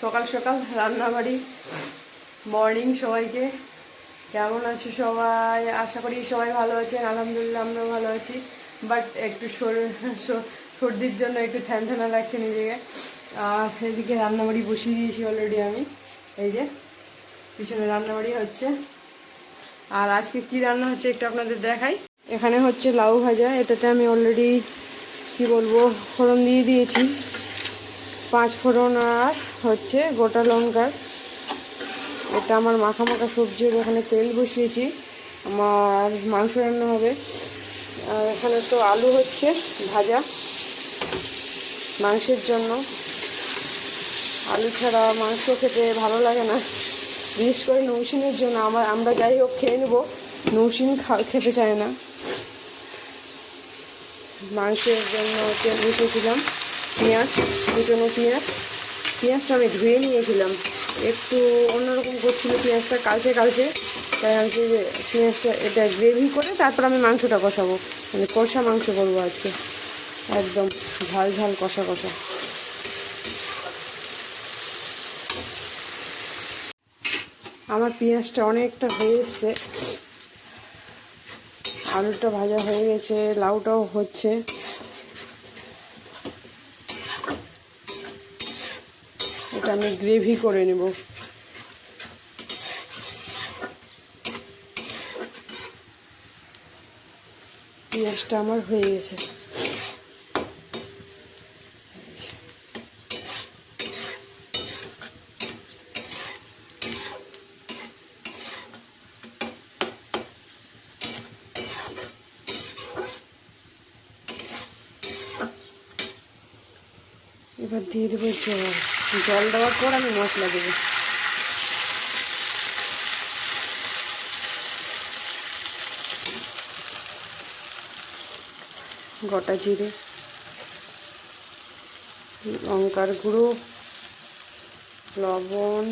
সকাল সকাল রান্নাবাড়ি মর্নিং সবাইকে। কেমন আছো সবাই? আশা করি সবাই ভালো আছেন, আলহামদুলিল্লাহ আমরাও ভালো আছি। বাট একটু সর- সর্দির জন্য একটু থ্যান থ্যানা লাগছে নিজেকে। আর এদিকে রান্নাবাড়ি বসিয়ে দিয়েছি অলরেডি আমি। এই যে, পিছনে রান্নাবাড়ি হচ্ছে। আর আজকে কি রান্না হচ্ছে একটু আপনাদের দেখাই। এখানে হচ্ছে লাউ ভাজা, এটাতে আমি অলরেডি কি বলব, ফোড়ন দিয়ে দিয়েছি। পাঁচ ফোড়ন আর হচ্ছে গোটা লঙ্কার। এটা আমার মাখা মাখা সবজি হবে এখানে তেল বসিয়েছি। আমার মাংস রান্না হবে। আর এখানে তো আলু হচ্ছে ভাজা মাংসের জন্য। আলু ছাড়া মাংস খেতে ভালো লাগে না। বিশেষ করে নৌসিনের জন্য। আমার আমরা যাই হোক, খেয়ে নেব। নৌসিন খেতে চায় না। মাংসের জন্য তেল বসিয়েছিলাম। পেঁয়াজ, কুচনো পেঁয়াজ। পেঁয়াজটা আমি ধুয়ে নিয়েছিলাম। একটু অন্যরকম করছিল পেঁয়াজটা কালচে কালচে। তাই আমি যে পেঁয়াজটা, এটা গ্রেভি করে তারপর আমি মাংসটা কষাবো। মানে কষা মাংস করব আজকে। একদম ঝাল ঝাল কষা কষা। আমার পেঁয়াজটা অনেকটা হয়ে এসছে। আলুটা ভাজা হয়ে গেছে, লাউটাও হচ্ছে এটা আমি গ্রেভি করে নেব। পেঁয়াজটা আমার হয়ে গেছে। এবার দিয়ে দেবো জল। জল দেওয়ার পর আমি মশলা দেবো। গোটা জিরে, লঙ্কার গুঁড়ো, লবণ,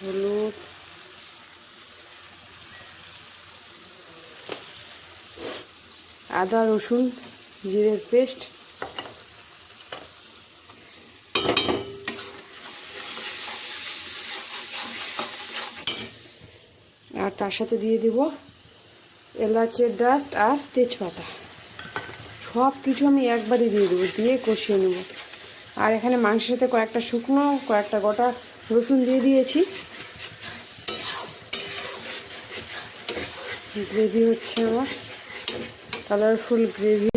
হলুদ, আদা, রসুন, জিরের পেস্ট আর তার সাথে দিয়ে দিব এলাচের ডাস্ট আর তেজপাতা। সব কিছু আমি একবারই দিয়ে দেবো, দিয়ে কষিয়ে নেব। আর এখানে মাংসের সাথে কয়েকটা শুকনো, কয়েকটা গোটা রসুন দিয়ে দিয়েছি। গ্রেভি হচ্ছে আমার কালারফুল গ্রেভি।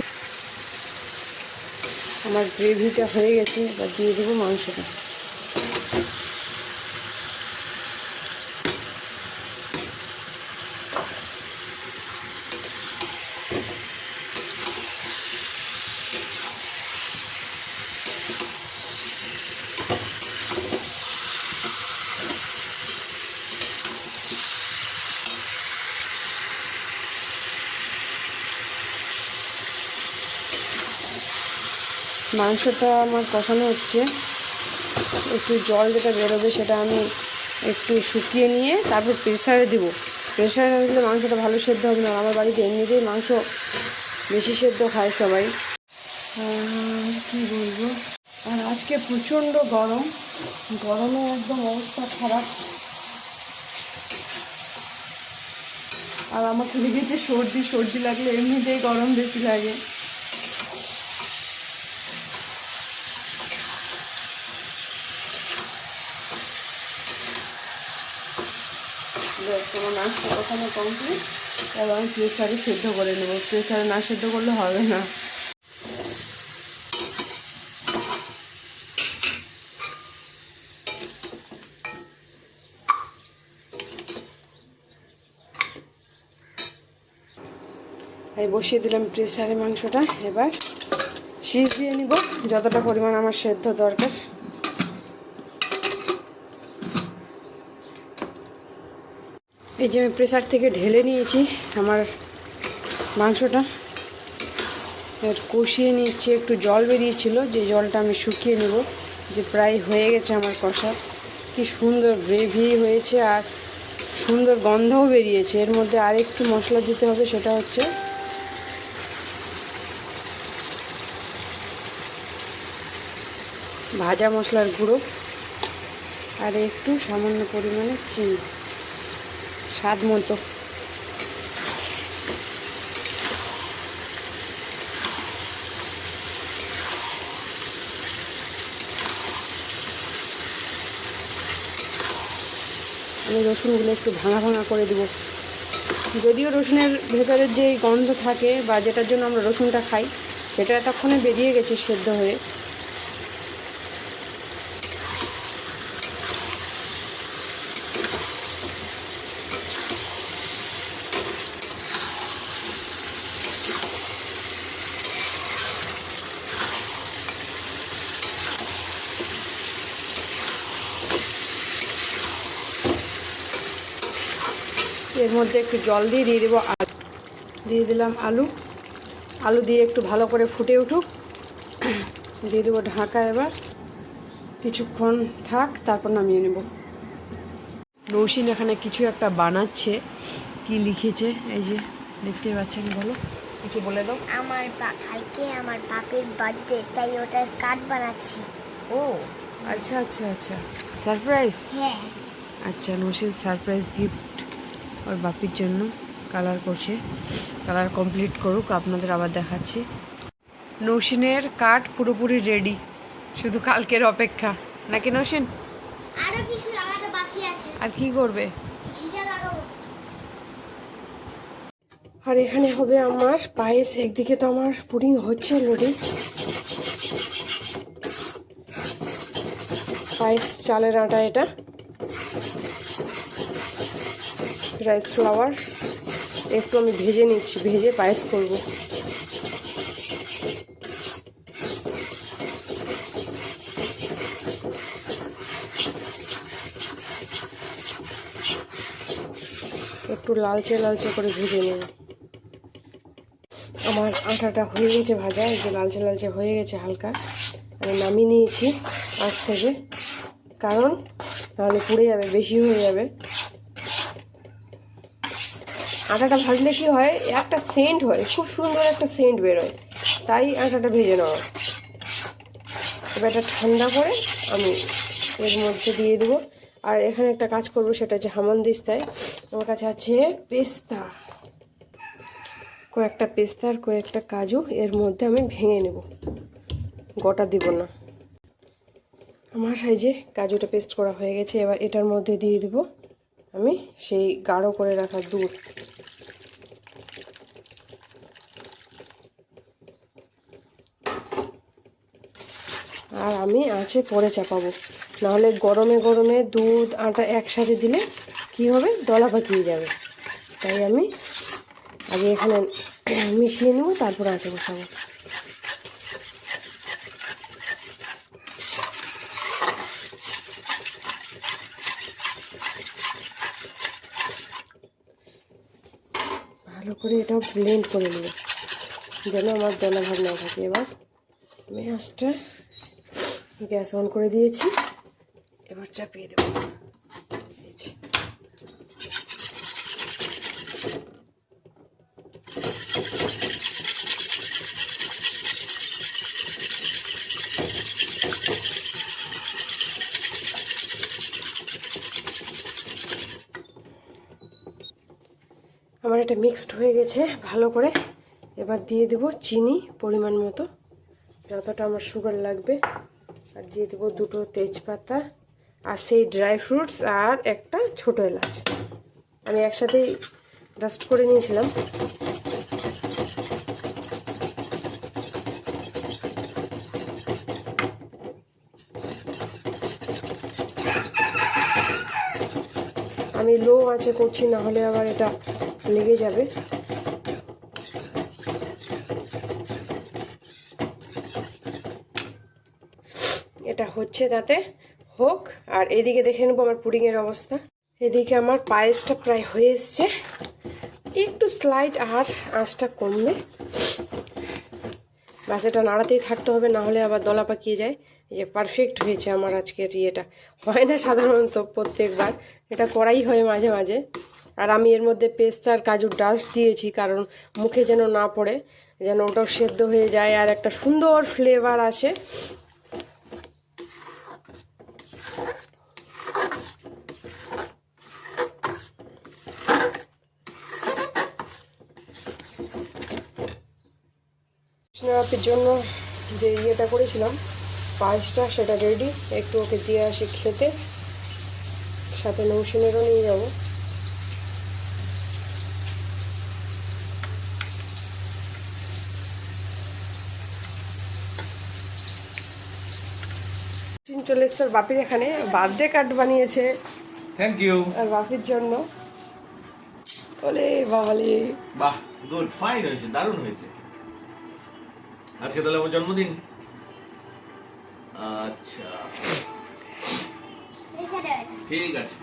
আমার গ্রেভিটা হয়ে গেছে, এবার দিয়ে দেবো মাংসটা। মাংসটা আমার কষানো হচ্ছে। একটু জল যেটা বেরোবে সেটা আমি একটু শুকিয়ে নিয়ে তারপর প্রেশারে দিব। প্রেশারে না দিলে মাংসটা ভালো সেদ্ধ হবে না। আমার বাড়িতে এমনিতেই মাংস বেশি সেদ্ধ খায় সবাই। কী বলব? আর আজকে প্রচণ্ড গরম। গরমে একদম অবস্থা খারাপ। আর আমার তো লেগেছে সর্দি সর্দি লাগলে এমনিতেই গরম বেশি লাগে। ব্যাস নাচটা কখনো কমপ্লিট এবার আমি প্রেসারে সেদ্ধ করে নেব। প্রেসারে না সেদ্ধ করলে হবে না। এই বসিয়ে দিলাম প্রেসারে মাংসটা। এবার শীষ দিয়ে নিব। যতটা পরিমাণ আমার সেদ্ধ দরকার। এই যে আমি প্রেসার থেকে ঢেলে নিয়েছি আমার মাংসটা। এবার কষিয়ে নিচ্ছি একটু জল বেরিয়েছিল, যে জলটা আমি শুকিয়ে নেব, যে প্রায় হয়ে গেছে আমার কষা। কি সুন্দর গ্রেভি হয়েছে আর সুন্দর গন্ধও বেরিয়েছে। এর মধ্যে আর একটু মশলা দিতে হবে, সেটা হচ্ছে ভাজা মশলার গুঁড়ো আর একটু সামান্য পরিমাণে চিনি। স্বাদ মতো। আমি রসুনগুলো একটু ভাঙা ভাঙা করে দেবো। যদিও রসুনের ভেতরের যে গন্ধ থাকে বা যেটার জন্য আমরা রসুনটা খাই, সেটা এতক্ষণে বেরিয়ে গেছে সেদ্ধ হয়ে। এর মধ্যে একটু জল দিয়ে দিয়ে দেবো আলু। দিয়ে দিলাম আলু। আলু দিয়ে একটু ভালো করে ফুটে উঠুক। দিয়ে দেবো ঢাকা এবার। কিছুক্ষণ থাক তারপর নামিয়ে নেব। নৌসিন এখানে কিছু একটা বানাচ্ছে। কি লিখেছে? এই যে দেখতে পাচ্ছেন বলো। কিছু বলে দাও। আমার কালকে আমার বাপের বার্থডে তাই ওটার কার্ড বানাচ্ছি। ও আচ্ছা আচ্ছা আচ্ছা। সারপ্রাইজ হ্যাঁ। আচ্ছা নৌসিন সারপ্রাইজ গিফট ওর বাপির জন্য কালার করছে। কালার কমপ্লিট করুক আপনাদের আবার দেখাচ্ছি। নৌসিনের কাঠ পুরোপুরি রেডি শুধু কালকের অপেক্ষা। নাকি নৌসিন? আরও কিছু লাগানো বাকি আছে। আর কি করবে? আর এখানে হবে আমার পায়েস একদিকে তো আমার পুডিং হচ্ছে লোডে পায়েস চালের আটা এটা। রাইস ফ্লাওয়ার একটু আমি ভেজে নিচ্ছি, ভেজে পায়েস করব। একটু লালচে লালচে করে ভেজে নেব। আমার আটাটা হয়ে গেছে ভাজা, এই যে লালচে লালচে হয়ে গেছে হালকা। আমি নামিয়ে নিয়েছি আজ থেকে, কারণ নাহলে পুড়ে যাবে, বেশি হয়ে যাবে। আটাটা ভাজলে কি হয়? একটা সেন্ট হয়, খুব সুন্দর একটা সেন্ট বেরোয়। তাই আটাটা ভেজে নেওয়া। এটা ঠান্ডা করে আমি এর মধ্যে দিয়ে দেবো। আর এখানে একটা কাজ করব, সেটা হচ্ছে হামন দিস্তায় আমার কাছে আছে পেস্তা। কয়েকটা পেস্তা আর কয়েকটা কাজু, এর মধ্যে আমি ভেঙে নেব। গোটা দিব না। আমার সাইজে কাজুটা পেস্ট করা হয়ে গেছে। এবার এটার মধ্যে দিয়ে দেব আমি সেই গাঢ় করে রাখা দুধ আর আমি আঁচে পরে চাপাবো। নাহলে গরমে গরমে দুধ, আটা একসাথে দিলে কি হবে? দলা পাকিয়ে যাবে। তাই আমি আগে এখানে মিশিয়ে নেব, তারপর আঁচে বসাবো। ভালো করে এটাও ব্লেন্ড করে নেব, যেন আমার দলা ভাব না থাকে। এবার আমি আঁচটা গ্যাস অন করে দিয়েছি। এবার চাপিয়ে দেবো। আমার এটা মিক্সড হয়ে গেছে ভালো করে। এবার দিয়ে দেব চিনি পরিমাণ মতো। যতটা আমার সুগার লাগবে। আর দিয়ে দেবো দুটো তেজপাতা আর সেই ড্রাই ফ্রুটস আর একটা ছোট এলাচ। আমি একসাথেই ডাস্ট করে নিয়েছিলাম। আমি লো আঁচে করছি না হলে আবার এটা লেগে যাবে। এটা হচ্ছে তাতে হোক, আর এদিকে দেখে নেব আমার পুডিংয়ের অবস্থা। এদিকে আমার পায়েসটা প্রায় হয়ে এসছে। একটু স্লাইড আর আঁচটা কমবে। বাস, এটা নাড়াতেই থাকতে হবে, না হলে আবার দলা পাকিয়ে যায়। এই যে পারফেক্ট হয়েছে আমার আজকের ইয়েটা। হয় না সাধারণত প্রত্যেকবার, এটা করাই হয় মাঝে মাঝে। আর আমি এর মধ্যে পেস্তা আর কাজুর ডাস্ট দিয়েছি, কারণ মুখে যেন না পড়ে, যেন ওটাও সেদ্ধ হয়ে যায় আর একটা সুন্দর ফ্লেভার আসে। রাতের জন্য যে ইয়েটা করেছিলাম পায়েসটা সেটা রেডি একটু ওকে দিয়ে আসি খেতে। সাথে নৌসিনেরও নিয়ে যাব। চলে এসছে বাপির এখানে। বার্থডে কার্ড বানিয়েছে। থ্যাংক ইউ আর বাপির জন্য। বলে বাবালি। বাহ গুড ফাইন হয়েছে দারুণ হয়েছে। আজকে তাহলে আমার জন্মদিন। আচ্ছা। ঠিক আছে।